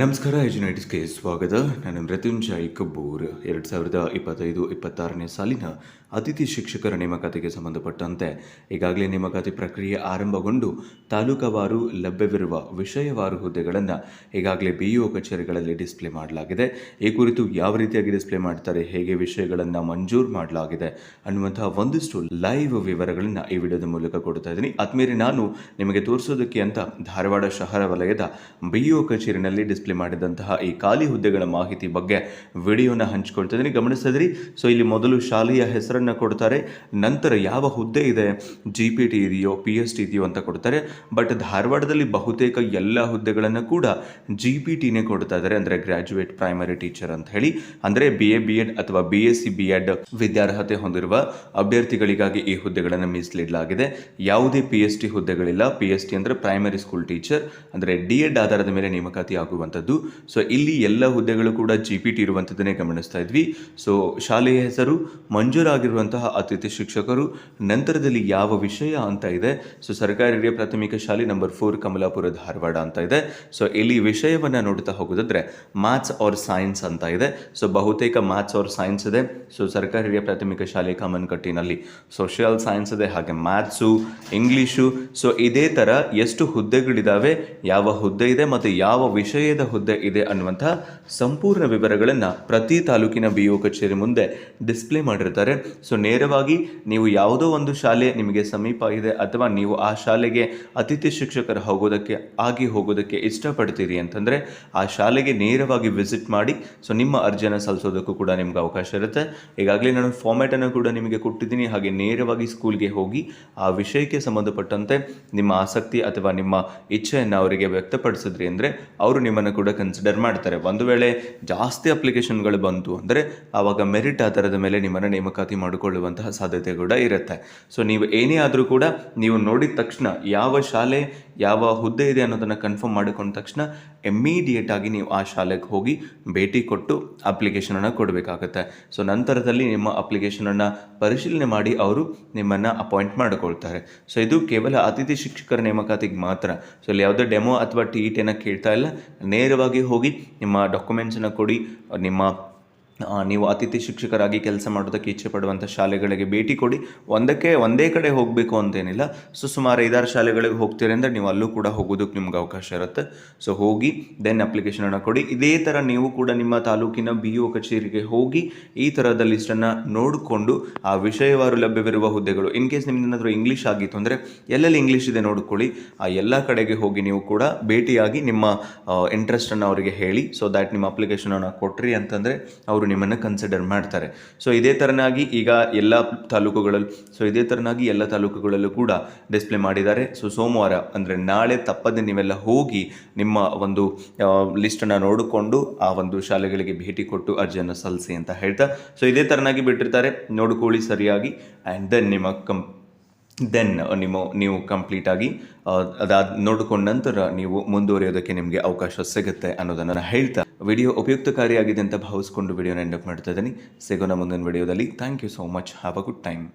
ನಮಸ್ಕಾರ ಯುನೈಟೆಡ್ಸ್ಗೆ ಸ್ವಾಗತ. ನಾನು ಮೃತ್ಯುಂಜಯ್ ಕಬ್ಬೂರ್ ಎರಡು ಸಾವಿರದ ಇಪ್ಪತ್ತೈದು ಇಪ್ಪತ್ತಾರನೇ ಸಾಲಿನ ಅತಿಥಿ ಶಿಕ್ಷಕರ ನೇಮಕಾತಿಗೆ ಸಂಬಂಧಪಟ್ಟಂತೆ ಈಗಾಗಲೇ ನೇಮಕಾತಿ ಪ್ರಕ್ರಿಯೆ ಆರಂಭಗೊಂಡು ತಾಲೂಕವಾರು ಲಭ್ಯವಿರುವ ವಿಷಯವಾರು ಹುದ್ದೆಗಳನ್ನು ಈಗಾಗಲೇ ಬಿ ಇಒ ಕಚೇರಿಗಳಲ್ಲಿ ಡಿಸ್ಪ್ಲೇ ಮಾಡಲಾಗಿದೆ. ಈ ಕುರಿತು ಯಾವ ರೀತಿಯಾಗಿ ಡಿಸ್ಪ್ಲೇ ಮಾಡ್ತಾರೆ, ಹೇಗೆ ವಿಷಯಗಳನ್ನು ಮಂಜೂರು ಮಾಡಲಾಗಿದೆ ಅನ್ನುವಂತಹ ಒಂದಿಷ್ಟು ಲೈವ್ ವಿವರಗಳನ್ನು ಈ ವಿಡಿಯೋದ ಮೂಲಕ ಕೊಡ್ತಾ ಇದ್ದೀನಿ. ಆದ್ಮೇಲೆ ನಾನು ನಿಮಗೆ ತೋರಿಸೋದಕ್ಕೆ ಅಂತ ಧಾರವಾಡ ಶಹರ ವಲಯದ ಬಿ ಇಒ ಕಚೇರಿನಲ್ಲಿ ಡಿಸ್ಪ್ಲೇ ಮಾಡಿದಂತಹ ಈ ಖಾಲಿ ಹುದ್ದೆಗಳ ಮಾಹಿತಿ ಬಗ್ಗೆ ವಿಡಿಯೋನ ಹಂಚ್ಕೊಳ್ತಾ ಗಮನಿಸಿದ್ರಿ? ಸೊ ಇಲ್ಲಿ ಮೊದಲು ಶಾಲೆಯ ಹೆಸರನ್ನು ಕೊಡ್ತಾರೆ, ನಂತರ ಯಾವ ಹುದ್ದೆ ಇದೆ ಜಿ ಪಿ ಟಿ ಇದೆಯೋ ಪಿ ಎಸ್ ಟಿ ಇದೆಯೋ ಅಂತ ಕೊಡ್ತಾರೆ. ಬಟ್ ಧಾರವಾಡದಲ್ಲಿ ಬಹುತೇಕ ಎಲ್ಲ ಹುದ್ದೆಗಳನ್ನು ಕೂಡ ಜಿ ಪಿ ಟಿನೇ ಕೊಡ್ತಾ ಇದ್ದಾರೆ. ಅಂದರೆ ಗ್ರ್ಯಾಜುಯೇಟ್ ಪ್ರೈಮರಿ ಟೀಚರ್ ಅಂತ ಹೇಳಿ. ಅಂದರೆ ಬಿ ಎ ಬಿ ಎಡ್ ಅಥವಾ B S C B Ed ವಿದ್ಯಾರ್ಹತೆ ಹೊಂದಿರುವ ಅಭ್ಯರ್ಥಿಗಳಿಗಾಗಿ ಈ ಹುದ್ದೆಗಳನ್ನು ಮೀಸಲಿಡಲಾಗಿದೆ. ಯಾವುದೇ ಪಿ ಎಸ್ ಟಿ ಹುದ್ದೆಗಳಿಲ್ಲ. ಪಿ ಎಸ್ ಟಿ ಅಂದರೆ ಪ್ರೈಮರಿ ಸ್ಕೂಲ್ ಟೀಚರ್ ಅಂದರೆ ಡಿ ಎಡ್ ಆಧಾರದ ಮೇಲೆ ನೇಮಕಾತಿ ಆಗುವಂಥದ್ದು ಸೊ ಇಲ್ಲಿ ಎಲ್ಲ ಹುದ್ದೆಗಳು ಕೂಡ ಜಿ ಪಿ ಟಿ ಇರುವಂಥದ್ದನ್ನೇ ಗಮನಿಸ್ತಾ ಇದ್ವಿ. ಸೊ ಶಾಲೆಯ ಹೆಸರು, ಮಂಜೂರಾಗಿರುವಂತಹ ಅತಿಥಿ ಶಿಕ್ಷಕರು, ನಂತರದಲ್ಲಿ ಯಾವ ವಿಷಯ ಅಂತ ಇದೆ. ಸೊ ಸರ್ಕಾರಿ ಹಿರಿಯ ಪ್ರಾಥಮಿಕ ಶಾಲೆ ನಂಬರ್ ಫೋರ್ ಕಮಲಾಪುರ ಧಾರವಾಡ ಅಂತ ಇದೆ. ಸೊ ಇಲ್ಲಿ ವಿಷಯವನ್ನು ನೋಡ್ತಾ ಹೋಗೋದಾದ್ರೆ ಮ್ಯಾಥ್ಸ್ ಆರ್ ಸೈನ್ಸ್ ಅಂತ ಇದೆ. ಸೊ ಬಹುತೇಕ ಮ್ಯಾಥ್ಸ್ ಆರ್ ಸೈನ್ಸ್ ಇದೆ. ಸೊ ಸರ್ಕಾರಿ ಹಿರಿಯ ಪ್ರಾಥಮಿಕ ಶಾಲೆ ಕಾಮನ್ಕಟ್ಟಿನಲ್ಲಿ ಸೋಷಿಯಲ್ ಸೈನ್ಸ್ ಇದೆ, ಹಾಗೆ ಮ್ಯಾಥ್ಸು ಇಂಗ್ಲೀಷು ಸೊ ಇದೇ ಥರ ಎಷ್ಟು ಹುದ್ದೆಗಳಿದ್ದಾವೆ ಯಾವ ಹುದ್ದೆ ಇದೆ ಮತ್ತು ಯಾವ ವಿಷಯದ ಹುದ್ದೆ ಇದೆ ಅನ್ನುವಂತಹ ಸಂಪೂರ್ಣ ವಿವರಗಳನ್ನು ಪ್ರತಿ ತಾಲೂಕಿನ ಬಿ ಒ ಕಚೇರಿ ಮುಂದೆ ಡಿಸ್ಪ್ಲೇ ಮಾಡಿರ್ತಾರೆ. ಸೊ ನೇರವಾಗಿ ನೀವು ಯಾವುದೋ ಒಂದು ಶಾಲೆ ನಿಮಗೆ ಸಮೀಪ ಇದೆ ಅಥವಾ ನೀವು ಆ ಶಾಲೆಗೆ ಅತಿಥಿ ಶಿಕ್ಷಕರು ಹೋಗೋದಕ್ಕೆ, ಆಗಿ ಹೋಗೋದಕ್ಕೆ ಇಷ್ಟಪಡ್ತೀರಿ ಅಂತಂದರೆ ಆ ಶಾಲೆಗೆ ನೇರವಾಗಿ ವಿಸಿಟ್ ಮಾಡಿ ಸೊ ನಿಮ್ಮ ಅರ್ಜಿಯನ್ನು ಸಲ್ಲಿಸೋದಕ್ಕೂ ಕೂಡ ನಿಮ್ಗೆ ಅವಕಾಶ ಇರುತ್ತೆ. ಈಗಾಗಲೇ ನಾನು ಫಾರ್ಮ್ಯಾಟನ್ನು ಕೂಡ ನಿಮಗೆ ಕೊಟ್ಟಿದ್ದೀನಿ. ಹಾಗೆ ನೇರವಾಗಿ ಸ್ಕೂಲ್ಗೆ ಹೋಗಿ ಆ ವಿಷಯಕ್ಕೆ ಸಂಬಂಧಪಟ್ಟಂತೆ ನಿಮ್ಮ ಆಸಕ್ತಿ ಅಥವಾ ನಿಮ್ಮ ಇಚ್ಛೆಯನ್ನು ಅವರಿಗೆ ವ್ಯಕ್ತಪಡಿಸಿದ್ರಿ ಅಂದರೆ ಅವರು ನಿಮ್ಮನ್ನು ಕೂಡ ಕನ್ಸಿಡರ್ ಮಾಡ್ತಾರೆ. ಒಂದು ವೇಳೆ ಜಾಸ್ತಿ ಅಪ್ಲಿಕೇಶನ್ಗಳು ಬಂತು ಅಂದರೆ ಆವಾಗ ಮೆರಿಟ್ ಆಧಾರದ ಮೇಲೆ ನಿಮ್ಮನ್ನು ನೇಮಕಾತಿ ಮಾಡಿಕೊಳ್ಳುವಂತಹ ಸಾಧ್ಯತೆ ಕೂಡ ಇರುತ್ತೆ. ಸೊ ನೀವು ಏನೇ ಆದರೂ ಕೂಡ ನೀವು ನೋಡಿದ ತಕ್ಷಣ ಯಾವ ಶಾಲೆ ಯಾವ ಹುದ್ದೆ ಇದೆ ಅನ್ನೋದನ್ನು ಕನ್ಫರ್ಮ್ ಮಾಡಿಕೊಂಡ ತಕ್ಷಣ ಎಮ್ಮಿಡಿಯೇಟಾಗಿ ಆಗಿ ನೀವು ಆ ಶಾಲೆಗೆ ಹೋಗಿ ಭೇಟಿ ಕೊಟ್ಟು ಅಪ್ಲಿಕೇಶನನ್ನು ಕೊಡಬೇಕಾಗತ್ತೆ. ಸೊ ನಂತರದಲ್ಲಿ ನಿಮ್ಮ ಅಪ್ಲಿಕೇಶನನ್ನು ಪರಿಶೀಲನೆ ಮಾಡಿ ಅವರು ನಿಮ್ಮನ್ನು ಅಪಾಯಿಂಟ್ ಮಾಡಿಕೊಳ್ತಾರೆ. ಸೊ ಇದು ಕೇವಲ ಅತಿಥಿ ಶಿಕ್ಷಕರ ನೇಮಕಾತಿಗೆ ಮಾತ್ರ. ಸೊ ಇಲ್ಲಿ ಯಾವುದೇ ಡೆಮೋ ಅಥವಾ ಟಿ ಇಟಿಯನ್ನು ಕೇಳ್ತಾ ಇಲ್ಲ. ನೇರವಾಗಿ ಹೋಗಿ ನಿಮ್ಮ ಡಾಕ್ಯುಮೆಂಟ್ಸನ್ನು ಕೊಡಿ, ನಿಮ್ಮ ನೀವು ಅತಿಥಿ ಶಿಕ್ಷಕರಾಗಿ ಕೆಲಸ ಮಾಡೋದಕ್ಕೆ ಇಚ್ಛೆ ಪಡುವಂಥ ಶಾಲೆಗಳಿಗೆ ಭೇಟಿ ಕೊಡಿ. ಒಂದಕ್ಕೆ ಒಂದೇ ಕಡೆ ಹೋಗಬೇಕು ಅಂತೇನಿಲ್ಲ. ಸೊ, ಸುಮಾರು ಐದಾರು ಶಾಲೆಗಳಿಗೆ ಹೋಗ್ತೀರಿ ಅಂದರೆ ನೀವು ಅಲ್ಲೂ ಕೂಡ ಹೋಗೋದಕ್ಕೆ ನಿಮ್ಗೆ ಅವಕಾಶ ಇರುತ್ತೆ. ಸೊ, ಹೋಗಿ, ದೆನ್ ಅಪ್ಲಿಕೇಶನನ್ನು ಕೊಡಿ. ಇದೇ ಥರ ನೀವು ಕೂಡ ನಿಮ್ಮ ತಾಲೂಕಿನ ಬಿ ಒ ಕಚೇರಿಗೆ ಹೋಗಿ ಈ ಥರದ ಲಿಸ್ಟನ್ನು ನೋಡಿಕೊಂಡು ಆ ವಿಷಯವಾರು ಲಭ್ಯವಿರುವ ಹುದ್ದೆಗಳು ಇನ್ ಕೇಸ್ ನಿಮ್ಮ ಏನಾದರೂ ಇಂಗ್ಲೀಷ್ ಆಗಿತ್ತು ಅಂದರೆ ಎಲ್ಲೆಲ್ಲಿ ಇಂಗ್ಲೀಷ್ ಇದೆ ನೋಡ್ಕೊಳ್ಳಿ. ಆ ಎಲ್ಲ ಕಡೆಗೆ ಹೋಗಿ ನೀವು ಕೂಡ ಭೇಟಿಯಾಗಿ ನಿಮ್ಮ ಇಂಟ್ರೆಸ್ಟನ್ನು ಅವರಿಗೆ ಹೇಳಿ. ಸೊ ದ್ಯಾಟ್ ನಿಮ್ಮ ಅಪ್ಲಿಕೇಶನನ್ನು ಕೊಟ್ರಿ ಅಂತಂದರೆ ಅವರು ನಿಮ್ಮನ್ನು ಕನ್ಸಿಡರ್ ಮಾಡ್ತಾರೆ. ಸೊ ಇದೇ ಥರನಾಗಿ ಈಗ ಎಲ್ಲ ತಾಲೂಕುಗಳಲ್ಲಿ ಸೊ ಇದೇ ಥರನಾಗಿ ಎಲ್ಲ ತಾಲೂಕುಗಳಲ್ಲೂ ಕೂಡ ಡಿಸ್ಪ್ಲೇ ಮಾಡಿದ್ದಾರೆ. ಸೊ ಸೋಮವಾರ ಅಂದರೆ ನಾಳೆ ತಪ್ಪದೆ ನೀವೆಲ್ಲ ಹೋಗಿ ನಿಮ್ಮ ಒಂದು ಲಿಸ್ಟನ್ನು ನೋಡಿಕೊಂಡು ಆ ಒಂದು ಶಾಲೆಗಳಿಗೆ ಭೇಟಿ ಕೊಟ್ಟು ಅರ್ಜಿಯನ್ನು ಸಲ್ಲಿಸಿ ಅಂತ ಹೇಳ್ತಾ ಸೊ ಇದೇ ಥರನಾಗಿ ಬಿಟ್ಟಿರ್ತಾರೆ. ನೋಡ್ಕೊಳ್ಳಿ ಸರಿಯಾಗಿ. ಆ್ಯಂಡ್ ದೆನ್ ನಿಮ್ಮ ಕಂ ದೆನ್ ನಿಮ್ಮ, ನೀವು ಕಂಪ್ಲೀಟಾಗಿ ಅದಾದ, ನೋಡಿಕೊಂಡ ನಂತರ ನೀವು ಮುಂದುವರಿಯೋದಕ್ಕೆ ನಿಮಗೆ ಅವಕಾಶ ಸಿಗುತ್ತೆ ಅನ್ನೋದನ್ನು ನಾನು ಹೇಳ್ತಾ ವಿಡಿಯೋ ಉಪಯುಕ್ತಕಾರಿಯಾಗಿದೆ ಅಂತ ಭಾವಿಸ್ಕೊಂಡು ವಿಡಿಯೋನ ಎಂಡಪ್ ಮಾಡ್ತಾ ಇದ್ದೀನಿ. ಸಿಗೋಣ ಮುಂದಿನ ವಿಡಿಯೋದಲ್ಲಿ thank you so much have a good time